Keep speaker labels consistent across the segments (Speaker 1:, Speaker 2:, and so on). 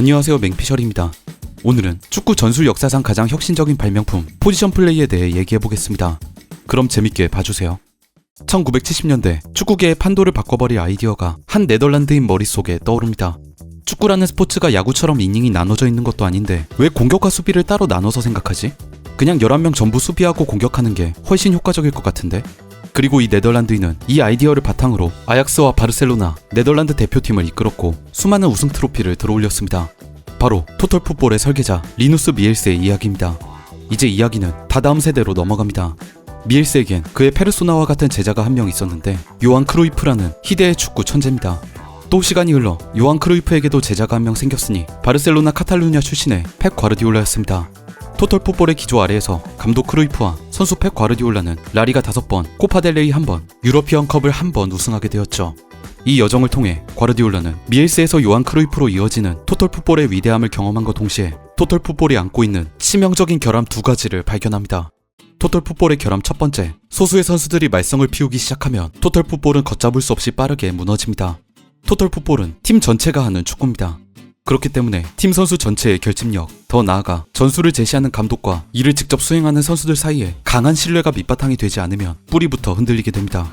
Speaker 1: 안녕하세요 맹피셜입니다. 오늘은 축구 전술 역사상 가장 혁신적인 발명품 포지션 플레이에 대해 얘기해 보겠습니다. 그럼 재밌게 봐주세요. 1970년대 축구계의 판도를 바꿔버릴 아이디어가 한 네덜란드인 머릿속에 떠오릅니다. 축구라는 스포츠가 야구처럼 이닝이 나눠져 있는 것도 아닌데 왜 공격과 수비를 따로 나눠서 생각하지? 그냥 11명 전부 수비하고 공격하는 게 훨씬 효과적일 것 같은데? 그리고 이 네덜란드인은 이 아이디어를 바탕으로 아약스와 바르셀로나, 네덜란드 대표팀을 이끌었고 수많은 우승 트로피를 들어올렸습니다. 바로 토털 풋볼의 설계자 리누스 미엘스의 이야기입니다. 이제 이야기는 다다음 세대로 넘어갑니다. 미엘스에겐 그의 페르소나와 같은 제자가 한 명 있었는데 요한 크루이프라는 희대의 축구 천재입니다. 또 시간이 흘러 요한 크루이프에게도 제자가 한 명 생겼으니 바르셀로나 카탈루냐 출신의 펩 과르디올라였습니다. 토털 풋볼의 기조 아래에서 감독 크루이프와 선수 펩 과르디올라는 라리가 5번, 코파델레이 1번, 유러피언 컵을 한번 우승하게 되었죠. 이 여정을 통해 과르디올라는 미엘스에서 요한 크루이프로 이어지는 토털 풋볼의 위대함을 경험한과 동시에 토털 풋볼이 안고 있는 치명적인 결함 두 가지를 발견합니다. 토털 풋볼의 결함 첫 번째, 소수의 선수들이 말썽을 피우기 시작하면 토털 풋볼은 걷잡을 수 없이 빠르게 무너집니다. 토털 풋볼은 팀 전체가 하는 축구입니다. 그렇기 때문에 팀 선수 전체의 결집력, 더 나아가 전술을 제시하는 감독과 이를 직접 수행하는 선수들 사이에 강한 신뢰가 밑바탕이 되지 않으면 뿌리부터 흔들리게 됩니다.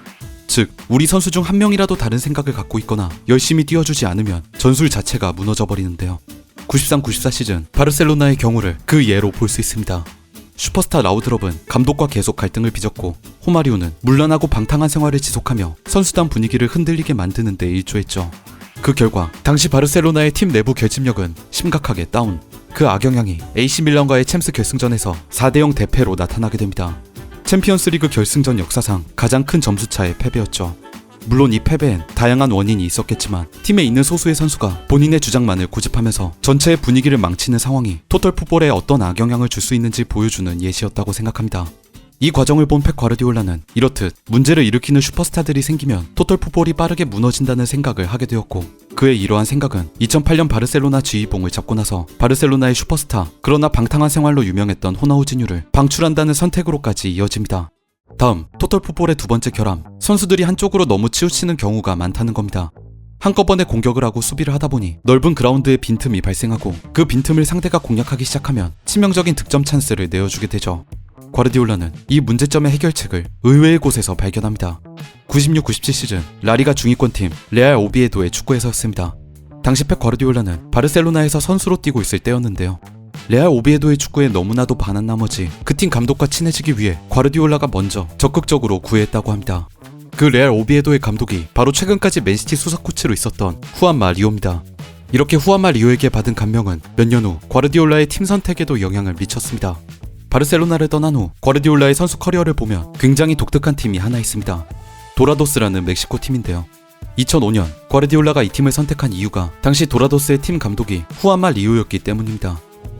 Speaker 1: 즉, 우리 선수 중 한 명이라도 다른 생각을 갖고 있거나 열심히 뛰어주지 않으면 전술 자체가 무너져 버리는데요. 93-94 시즌 바르셀로나의 경우를 그 예로 볼 수 있습니다. 슈퍼스타 라우드럽은 감독과 계속 갈등을 빚었고 호마리오는 물란하고 방탕한 생활을 지속하며 선수단 분위기를 흔들리게 만드는 데 일조했죠. 그 결과 당시 바르셀로나의 팀 내부 결집력은 심각하게 다운. 그 악영향이 AC 밀란과의 챔스 결승전에서 4대0 대패로 나타나게 됩니다. 챔피언스리그 결승전 역사상 가장 큰 점수차의 패배였죠. 물론 이 패배엔 다양한 원인이 있었겠지만 팀에 있는 소수의 선수가 본인의 주장만을 고집하면서 전체의 분위기를 망치는 상황이 토털 풋볼에 어떤 악영향을 줄 수 있는지 보여주는 예시였다고 생각합니다. 이 과정을 본 펩 과르디올라는 이렇듯 문제를 일으키는 슈퍼스타들이 생기면 토털 풋볼이 빠르게 무너진다는 생각을 하게 되었고 그의 이러한 생각은 2008년 바르셀로나 지휘봉을 잡고 나서 바르셀로나의 슈퍼스타 그러나 방탕한 생활로 유명했던 호나우지뉴를 방출한다는 선택으로까지 이어집니다. 다음 토털 풋볼의 두 번째 결함 선수들이 한쪽으로 너무 치우치는 경우가 많다는 겁니다. 한꺼번에 공격을 하고 수비를 하다 보니 넓은 그라운드에 빈틈이 발생하고 그 빈틈을 상대가 공략하기 시작하면 치명적인 득점 찬스를 내어주게 되죠. 과르디올라는 이 문제점의 해결책을 의외의 곳에서 발견합니다. 96-97 시즌 라리가 중위권팀 레알 오비에도의 축구에서였습니다. 당시 펩 과르디올라는 바르셀로나에서 선수로 뛰고 있을 때였는데요. 레알 오비에도의 축구에 너무나도 반한 나머지 그 팀 감독과 친해지기 위해 과르디올라가 먼저 적극적으로 구애했다고 합니다. 그 레알 오비에도의 감독이 바로 최근까지 맨시티 수석 코치로 있었던 후안 마 리오입니다. 이렇게 후안 마 리오에게 받은 감명은 몇 년 후 과르디올라의 팀 선택에도 영향을 미쳤습니다. 바르셀로나를 떠난 후 과르디올라의 선수 커리어를 보면 굉장히 독특한 팀이 하나 있습니다. 도라도스라는 멕시코 팀인데요. 2005년 과르디올라가 이 팀을 선택한 이유가 당시 도라도스의 팀 감독이 후안마 리오였기 때문입니다.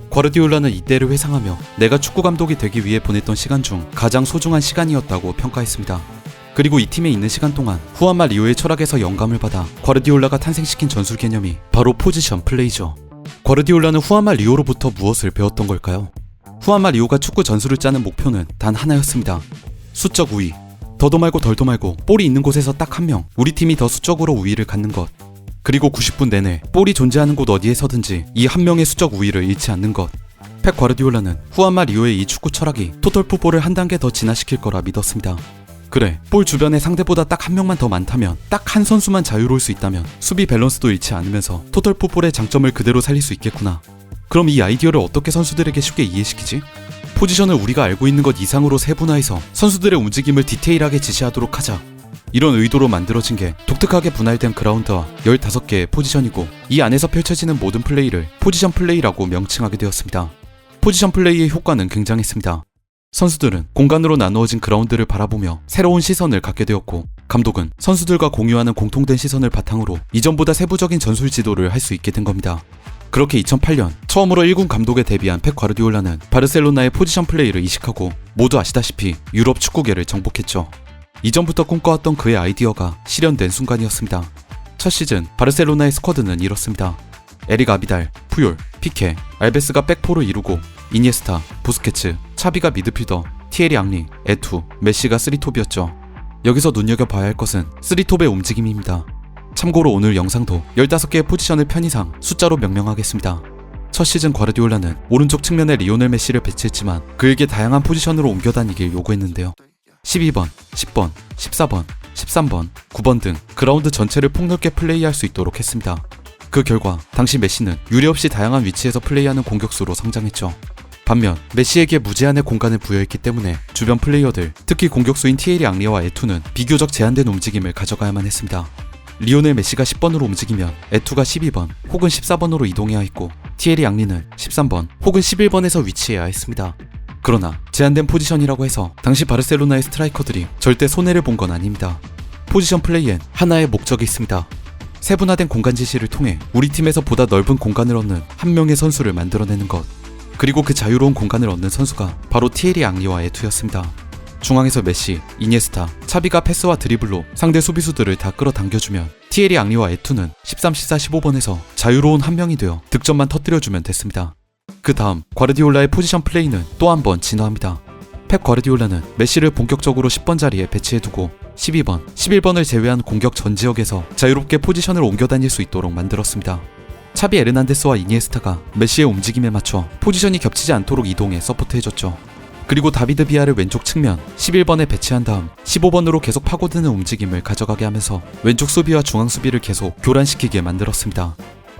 Speaker 1: 과르디올라는 이때를 회상하며 내가 축구 감독이 되기 위해 보냈던 시간 중 가장 소중한 시간이었다고 평가했습니다. 그리고 이 팀에 있는 시간 동안 후안마 리오의 철학에서 영감을 받아 과르디올라가 탄생시킨 전술 개념이 바로 포지션 플레이죠. 과르디올라는 후안마 리오로부터 무엇을 배웠던 걸까요? 후안마 리오가 축구 전술을 짜는 목표는 단 하나였습니다. 수적 우위. 더도 말고 덜도 말고 볼이 있는 곳에서 딱 한 명, 우리 팀이 더 수적으로 우위를 갖는 것. 그리고 90분 내내 볼이 존재하는 곳 어디에서든지 이 한 명의 수적 우위를 잃지 않는 것. 펩 과르디올라는 후안마 리오의 이 축구 철학이 토털 풋볼을 한 단계 더 진화시킬 거라 믿었습니다. 그래, 볼 주변에 상대보다 딱 한 명만 더 많다면, 딱 한 선수만 자유로울 수 있다면, 수비 밸런스도 잃지 않으면서 토털 풋볼의 장점을 그대로 살릴 수 있겠구나. 그럼 이 아이디어를 어떻게 선수들에게 쉽게 이해시키지? 포지션을 우리가 알고 있는 것 이상으로 세분화해서 선수들의 움직임을 디테일하게 지시하도록 하자. 이런 의도로 만들어진 게 독특하게 분할된 그라운드와 15개의 포지션이고 이 안에서 펼쳐지는 모든 플레이를 포지션 플레이라고 명칭하게 되었습니다. 포지션 플레이의 효과는 굉장했습니다. 선수들은 공간으로 나누어진 그라운드를 바라보며 새로운 시선을 갖게 되었고 감독은 선수들과 공유하는 공통된 시선을 바탕으로 이전보다 세부적인 전술 지도를 할 수 있게 된 겁니다. 그렇게 2008년 처음으로 1군 감독에 데뷔한 펩 과르디올라는 바르셀로나의 포지션 플레이를 이식하고 모두 아시다시피 유럽 축구계를 정복했죠. 이전부터 꿈꿔왔던 그의 아이디어가 실현된 순간이었습니다. 첫 시즌 바르셀로나의 스쿼드는 이렇습니다. 에릭 아비달, 푸yor, 피케, 알베스가 백포를 이루고 이니에스타, 부스케츠, 차비가 미드필더, 티에리 앙리, 에투, 메시가 쓰리톱이었죠. 여기서 눈여겨봐야 할 것은 쓰리톱의 움직임입니다. 참고로 오늘 영상도 15개의 포지션을 편의상 숫자로 명명하겠습니다. 첫 시즌 과르디올라는 오른쪽 측면에 리오넬 메시를 배치했지만 그에게 다양한 포지션으로 옮겨 다니길 요구했는데요. 12번, 10번, 14번, 13번, 9번 등 그라운드 전체를 폭넓게 플레이할 수 있도록 했습니다. 그 결과 당시 메시는 유례없이 다양한 위치에서 플레이하는 공격수로 성장했죠. 반면 메시에게 무제한의 공간을 부여했기 때문에 주변 플레이어들, 특히 공격수인 티에리 앙리와 에투는 비교적 제한된 움직임을 가져가야만 했습니다. 리오넬 메시가 10번으로 움직이면 에투가 12번 혹은 14번으로 이동해야 했고 티에리 앙리는 13번 혹은 11번에서 위치해야 했습니다. 그러나 제한된 포지션이라고 해서 당시 바르셀로나의 스트라이커들이 절대 손해를 본 건 아닙니다. 포지션 플레이엔 하나의 목적이 있습니다. 세분화된 공간 지시를 통해 우리 팀에서 보다 넓은 공간을 얻는 한 명의 선수를 만들어내는 것. 그리고 그 자유로운 공간을 얻는 선수가 바로 티에리 앙리와 에투였습니다. 중앙에서 메시, 이니에스타, 차비가 패스와 드리블로 상대 수비수들을 다 끌어당겨주면 티에리 앙리와 에투는 13, 14, 15번에서 자유로운 한 명이 되어 득점만 터뜨려주면 됐습니다. 그 다음 과르디올라의 포지션 플레이는 또 한 번 진화합니다. 펩 과르디올라는 메시를 본격적으로 10번 자리에 배치해두고 12번, 11번을 제외한 공격 전 지역에서 자유롭게 포지션을 옮겨 다닐 수 있도록 만들었습니다. 차비 에르난데스와 이니에스타가 메시의 움직임에 맞춰 포지션이 겹치지 않도록 이동해 서포트해줬죠. 그리고 다비드 비아를 왼쪽 측면 11번에 배치한 다음 15번으로 계속 파고드는 움직임을 가져가게 하면서 왼쪽 수비와 중앙 수비를 계속 교란시키게 만들었습니다.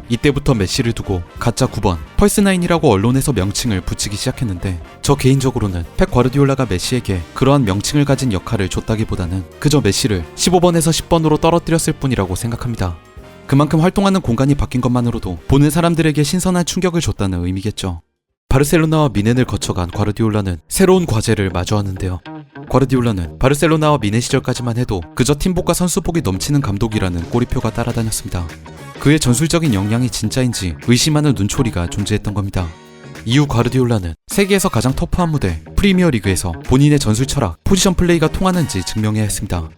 Speaker 1: 이때부터 메시를 두고 가짜 9번 펄스9이라고 언론에서 명칭을 붙이기 시작했는데 저 개인적으로는 펩 과르디올라가 메시에게 그러한 명칭을 가진 역할을 줬다기보다는 그저 메시를 15번에서 10번으로 떨어뜨렸을 뿐이라고 생각합니다. 그만큼 활동하는 공간이 바뀐 것만으로도 보는 사람들에게 신선한 충격을 줬다는 의미겠죠. 바르셀로나와 미넨을 거쳐간 과르디올라는 새로운 과제를 마주하는데요. 과르디올라는 바르셀로나와 미넨 시절까지만 해도 그저 팀복과 선수복이 넘치는 감독이라는 꼬리표가 따라다녔습니다. 그의 전술적인 역량이 진짜인지 의심하는 눈초리가 존재했던 겁니다. 이후 과르디올라는 세계에서 가장 터프한 무대 프리미어 리그에서 본인의 전술 철학, 포지션 플레이가 통하는지 증명해야 했습니다.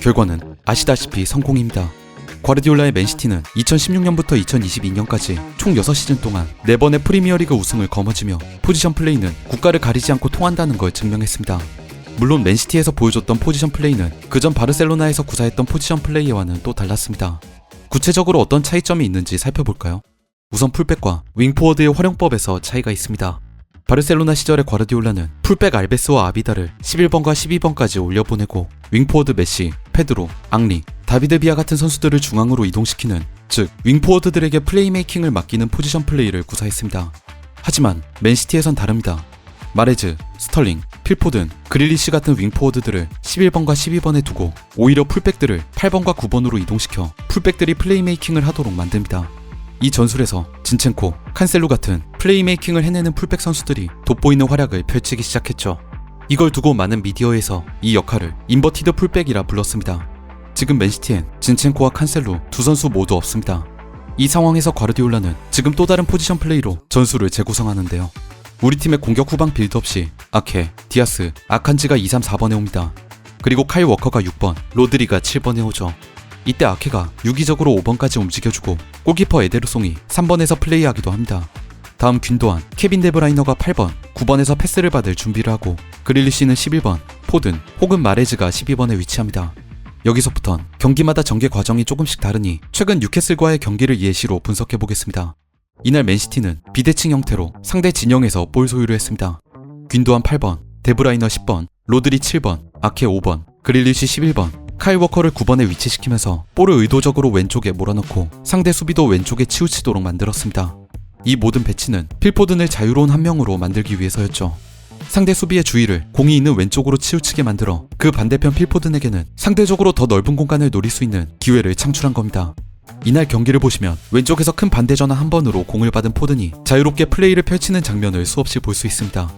Speaker 1: 결과는 아시다시피 성공입니다. 과르디올라의 맨시티는 2016년부터 2022년까지 총 6시즌 동안 4번의 프리미어리그 우승을 거머쥐며 포지션 플레이는 국가를 가리지 않고 통한다는 걸 증명했습니다. 물론 맨시티에서 보여줬던 포지션 플레이는 그전 바르셀로나에서 구사했던 포지션 플레이와는 또 달랐습니다. 구체적으로 어떤 차이점이 있는지 살펴볼까요? 우선 풀백과 윙포워드의 활용법에서 차이가 있습니다. 바르셀로나 시절의 과르디올라는 풀백 알베스와 아비다를 11번과 12번까지 올려보내고 윙포워드 메시, 페드로, 앙리, 다비드 비아 같은 선수들을 중앙으로 이동시키는 즉 윙포워드들에게 플레이메이킹을 맡기는 포지션 플레이를 구사했습니다. 하지만 맨시티에선 다릅니다. 마레즈, 스털링, 필포든, 그릴리시 같은 윙포워드들을 11번과 12번에 두고 오히려 풀백들을 8번과 9번으로 이동시켜 풀백들이 플레이메이킹을 하도록 만듭니다. 이 전술에서 진첸코, 칸셀루 같은 플레이메이킹을 해내는 풀백 선수들이 돋보이는 활약을 펼치기 시작했죠. 이걸 두고 많은 미디어에서 이 역할을 인버티드 풀백이라 불렀습니다. 지금 맨시티엔 진첸코와 칸셀루 두 선수 모두 없습니다. 이 상황에서 과르디올라는 지금 또 다른 포지션 플레이로 전술을 재구성하는데요. 우리 팀의 공격 후방 빌드업 시 아케, 디아스, 아칸지가 2, 3, 4번에 옵니다. 그리고 카일 워커가 6번, 로드리가 7번에 오죠. 이때 아케가 유기적으로 5번까지 움직여주고 골키퍼 에데르송이 3번에서 플레이하기도 합니다. 다음 균도안, 케빈 데브라이너가 8번, 9번에서 패스를 받을 준비를 하고 그릴리시는 11번, 포든 혹은 마레즈가 12번에 위치합니다. 여기서부턴 경기마다 전개 과정이 조금씩 다르니 최근 뉴캐슬과의 경기를 예시로 분석해 보겠습니다. 이날 맨시티는 비대칭 형태로 상대 진영에서 볼 소유를 했습니다. 균도안 8번, 데브라이너 10번, 로드리 7번, 아케 5번, 그릴리시 11번, 카일 워커를 9번에 위치시키면서 볼을 의도적으로 왼쪽에 몰아넣고 상대 수비도 왼쪽에 치우치도록 만들었습니다. 이 모든 배치는 필포든을 자유로운 한 명으로 만들기 위해서였죠. 상대 수비의 주의를 공이 있는 왼쪽으로 치우치게 만들어 그 반대편 필포든에게는 상대적으로 더 넓은 공간을 노릴 수 있는 기회를 창출한 겁니다. 이날 경기를 보시면 왼쪽에서 큰 반대 전환 한 번으로 공을 받은 포든이 자유롭게 플레이를 펼치는 장면을 수없이 볼 수 있습니다.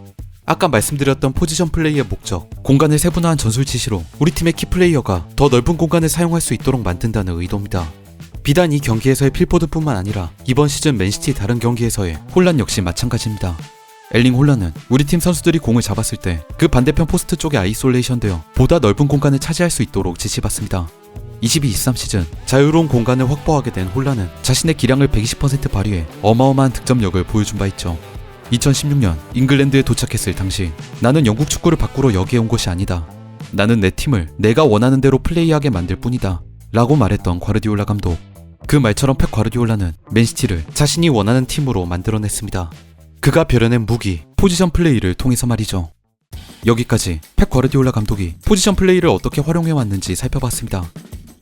Speaker 1: 아까 말씀드렸던 포지션 플레이의 목적, 공간을 세분화한 전술 지시로 우리 팀의 키플레이어가 더 넓은 공간을 사용할 수 있도록 만든다는 의도입니다. 비단 이 경기에서의 필포드뿐만 아니라 이번 시즌 맨시티 다른 경기에서의 혼란 역시 마찬가지입니다. 엘링 혼란은 우리 팀 선수들이 공을 잡았을 때 그 반대편 포스트 쪽에 아이솔레이션 되어 보다 넓은 공간을 차지할 수 있도록 지시받습니다. 22-23 시즌 자유로운 공간을 확보하게 된 혼란은 자신의 기량을 120% 발휘해 어마어마한 득점력을 보여준 바 있죠. 2016년 잉글랜드에 도착했을 당시 나는 영국 축구를 바꾸러 여기에 온 것이 아니다. 나는 내 팀을 내가 원하는 대로 플레이하게 만들 뿐이다. 라고 말했던 과르디올라 감독. 그 말처럼 펩 과르디올라는 맨시티를 자신이 원하는 팀으로 만들어냈습니다. 그가 벼려낸 무기, 포지션 플레이를 통해서 말이죠. 여기까지 펩 과르디올라 감독이 포지션 플레이를 어떻게 활용해 왔는지 살펴봤습니다.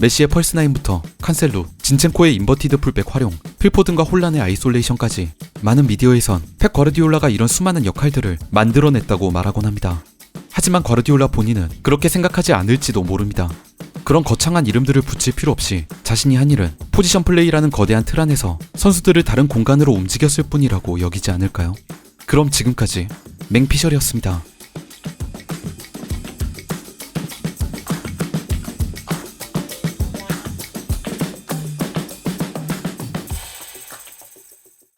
Speaker 1: 메시의 펄스나인부터 칸셀루, 진첸코의 인버티드 풀백 활용, 필포든과 혼란의 아이솔레이션까지 많은 미디어에선 펩 과르디올라가 이런 수많은 역할들을 만들어냈다고 말하곤 합니다. 하지만 과르디올라 본인은 그렇게 생각하지 않을지도 모릅니다. 그런 거창한 이름들을 붙일 필요 없이 자신이 한 일은 포지션 플레이라는 거대한 틀 안에서 선수들을 다른 공간으로 움직였을 뿐이라고 여기지 않을까요? 그럼 지금까지 맹피셜이었습니다.